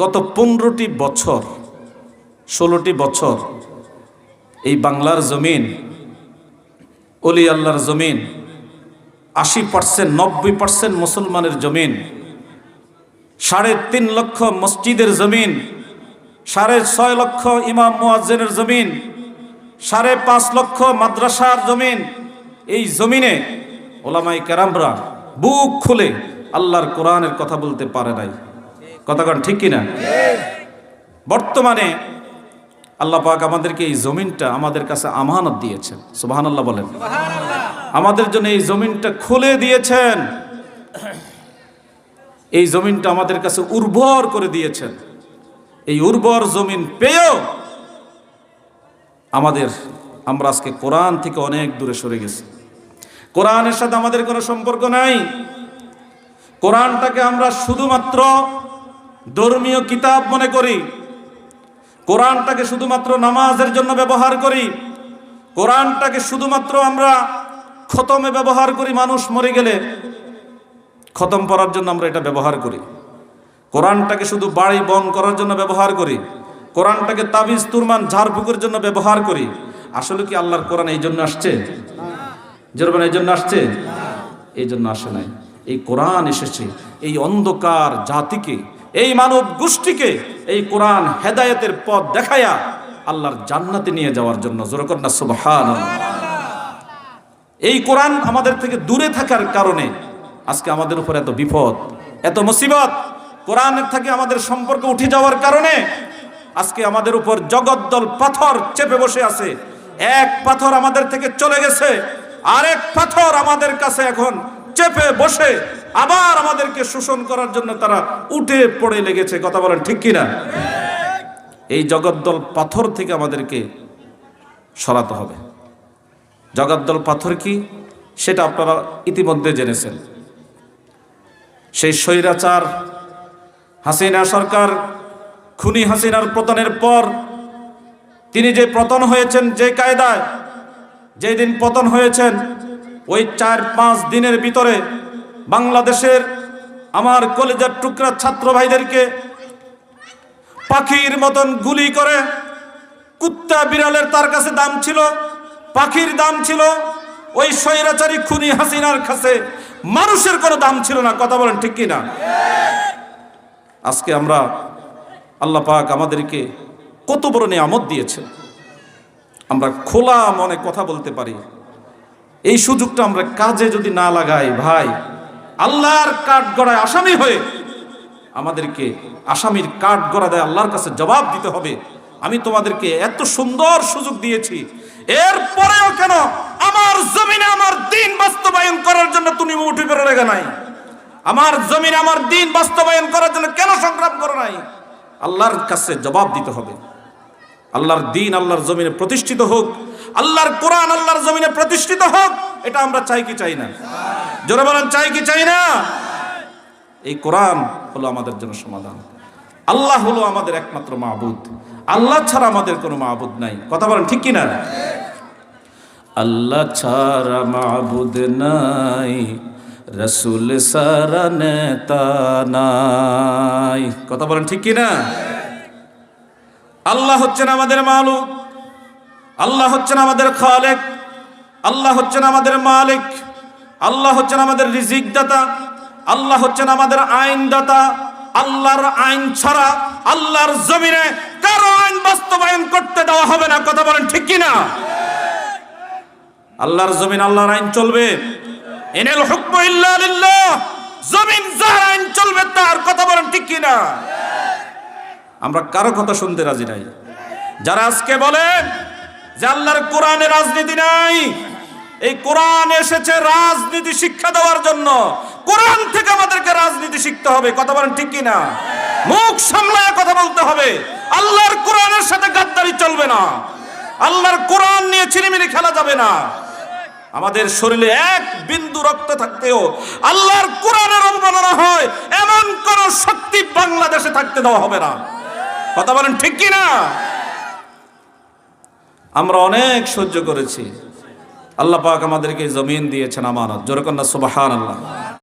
গত পনেরোটি বছর, ষোলোটি বছর এই বাংলার জমিন, অলি আল্লাহর জমিন, আশি পার্সেন্ট, নব্বই পার্সেন্ট মুসলমানের জমিন, সাড়ে তিন লক্ষ মসজিদের জমিন, সাড়ে ছয় লক্ষ ইমাম মুয়াজ্জেনের জমিন, সাড়ে পাঁচ লক্ষ মাদ্রাসার জমিন, এই জমিনে ওলামাই কেরামরা বুক খুলে আল্লাহর কোরআনের কথা বলতে পারে নাই। কথা কন ঠিক কিনা? বর্তমানে আল্লাহ পাক আমাদেরকে এই জমিনটা আমাদের কাছে আমানত দিয়েছেন। সুবাহান আল্লাহ বলেন আমাদের জন্য এই জমিনটা খুলে দিয়েছেন। এই জমিনটা আমাদের কাছে উর্বর করে দিয়েছেন। এই উর্বর জমিন পেয়েও আমাদের আমরা আজকে কোরআন থেকে অনেক দূরে সরে গেছি। কোরআনের সাথে আমাদের কোনো সম্পর্ক নাই। কোরআনটাকে আমরা শুধুমাত্র ধর্মীয় কিতাব মনে করি। কোরআনটাকে শুধুমাত্র নামাজের জন্য ব্যবহার করি। কোরআনটাকে শুধুমাত্র আমরা খতমে ব্যবহার করি, মানুষ মরে গেলে। খতম পড়ার জন্য আমরা এটা ব্যবহার করি। কোরআনটাকে শুধু বাড়ি বন করার জন্য ব্যবহার করি। কোরআনটাকে তাবিজ তুরমান ঝাড়ফুকের জন্য ব্যবহার করি। আসলে কি আল্লাহর কোরআন এই জন্য আসছে? যেরকম এই জন্য আসছে? এই জন্য আসে নাই। এই কোরআন এসেছে। এই অন্ধকার জাতিকে এই মানব গোষ্ঠীকে এই কোরআন হেদায়েতের পথ দেখায়া আল্লাহর জান্নাতে নিয়ে যাওয়ার জন্য জোরকন্যা সুবহান এই কোরআন আমাদের থেকে দূরে থাকার কারণে আজকে আমাদের উপর এত বিপদ, এত মুসিবত কোরআনের থেকে আমাদের সম্পর্ক উঠে যাওয়ার কারণে আজকে আমাদের উপর জগদ্দল পাথর চেপে বসে আছে। এক পাথর আমাদের থেকে চলে গেছে, আরেক পাথর আমাদের কাছে এখন চেপে বসে আবার আমাদেরকে শোষণ করার জন্য তারা উঠে পড়ে লেগেছে। কথা বলেন, ঠিক কিনা? এই জগদ্দল পাথর থেকে আমাদেরকে সরাতে হবে। জগদ্দল পাথর কি? সেটা আপনারা ইতিমধ্যে জেনেছেন। সেই স্বৈরাচার হাসিনা সরকার, খুনি হাসিনার পতনের পর তিনি যে পতন হয়েছেন যে কায়দায়, যেদিন পতন হয়েছেন ওই চার পাঁচ দিনের ভিতরে বাংলাদেশের আমার কলেজের টুকরা ছাত্র ভাইদেরকে পাখির মতন গুলি করে কুত্তা বিড়ালের তার কাছে দাম ছিল, পাখির দাম ছিল, ওই স্বৈরাচারী খুনি হাসিনার কাছে মানুষের কোনো দাম ছিল না, কথা বলেন ঠিক কিনা? আজকে আমরা আল্লাহ পাক আমাদেরকে কত বড় নিয়ামত দিয়েছে আমরা খোলা মনে কথা বলতে পারি। এই সুযোগটা আমরা কাজে যদি না লাগাই, ভাই, আল্লাহর কাঠ গড়ায় আসামি হয়ে আমাদেরকে আসামির কাঠ গড়া দেয়, আল্লাহর কাছে জবাব দিতে হবে। আমি তোমাদেরকে এত সুন্দর সুযোগ দিয়েছি। এরপরেও কেন আমার জমিনে আমার দিন বাস্তবায়ন করার জন্য তুমি উঠে করে রেখে নাই? আমার জমিনে আমার দিন বাস্তবায়ন করার জন্য কেন সংগ্রাম করো নাই? আল্লাহর কাছে জবাব দিতে হবে। আল্লাহর দিন আল্লাহর জমিনে প্রতিষ্ঠিত হোক আল্লাহর কোরআন আল্লাহর জমিনে প্রতিষ্ঠিত হোক এটা আমরা চাই কি চাই না? জোরে বলেন চাই কি চাই না? এই কোরআন হলো আমাদের জন্য সমাধান। আল্লাহ হলো আমাদের একমাত্র মাহবুদ আল্লাহ ছাড়া আমাদের কোনো মাহবুদ নাই। কথা বলেন ঠিক কিনা? আল্লাহ ছাড়া মাহবুদ নাই রসুল সারা নেতা নাই। কথা বলেন ঠিক কিনা? আল্লাহ হচ্ছেন আমাদের মালুক। আল্লাহ হচ্ছেন আমাদের খালেক। আল্লাহ হচ্ছেন আমাদের মালিক। আল্লাহ হচ্ছেন আমাদের রিজিক দাতা আল্লাহ হচ্ছেন আমাদের আইন দাতা আল্লাহর আইন ছাড়া আল্লাহর জমিনে কারও আইন বাস্তবায়ন করতে দেওয়া হবে না। কথা বলেন ঠিক কিনা? আল্লাহর জমিন আল্লাহর আইন চলবে। এনেল হুকম ইল্লা জমিন যার আইন চলবে তার। কথা বলেন ঠিক কিনা? আমরা কারও কথা শুনতে রাজি নাই। যারা আজকে বলে যে আল্লাহর কোরআনে রাজনীতি নাই, এই কোরআন এসেছে রাজনীতি শিক্ষা দেওয়ার জন্য। কোরআন থেকে আমাদেরকে রাজনীতি শিখতে হবে, কথা বলেন ঠিক কিনা? মুখ সামলায় কথা বলতে হবে। আল্লাহর কোরআনের সাথে গাদ্দারি চলবে না। আল্লাহর কোরআন নিয়ে ছিনিমিনি খেলা যাবে না। আমাদের শরীরে এক বিন্দু রক্ত থাকতেও আল্লাহর কোরআনের অবমাননা হয়, এমন কোন শক্তি বাংলাদেশে থাকতে দেওয়া হবে না। কথা বলেন ঠিক কি না আমরা অনেক সহ্য করেছি। আল্লাহ পাক আমাদেরকে জমিন দিয়েছেন আমানত। জোরকন্যা সুবাহান আল্লাহ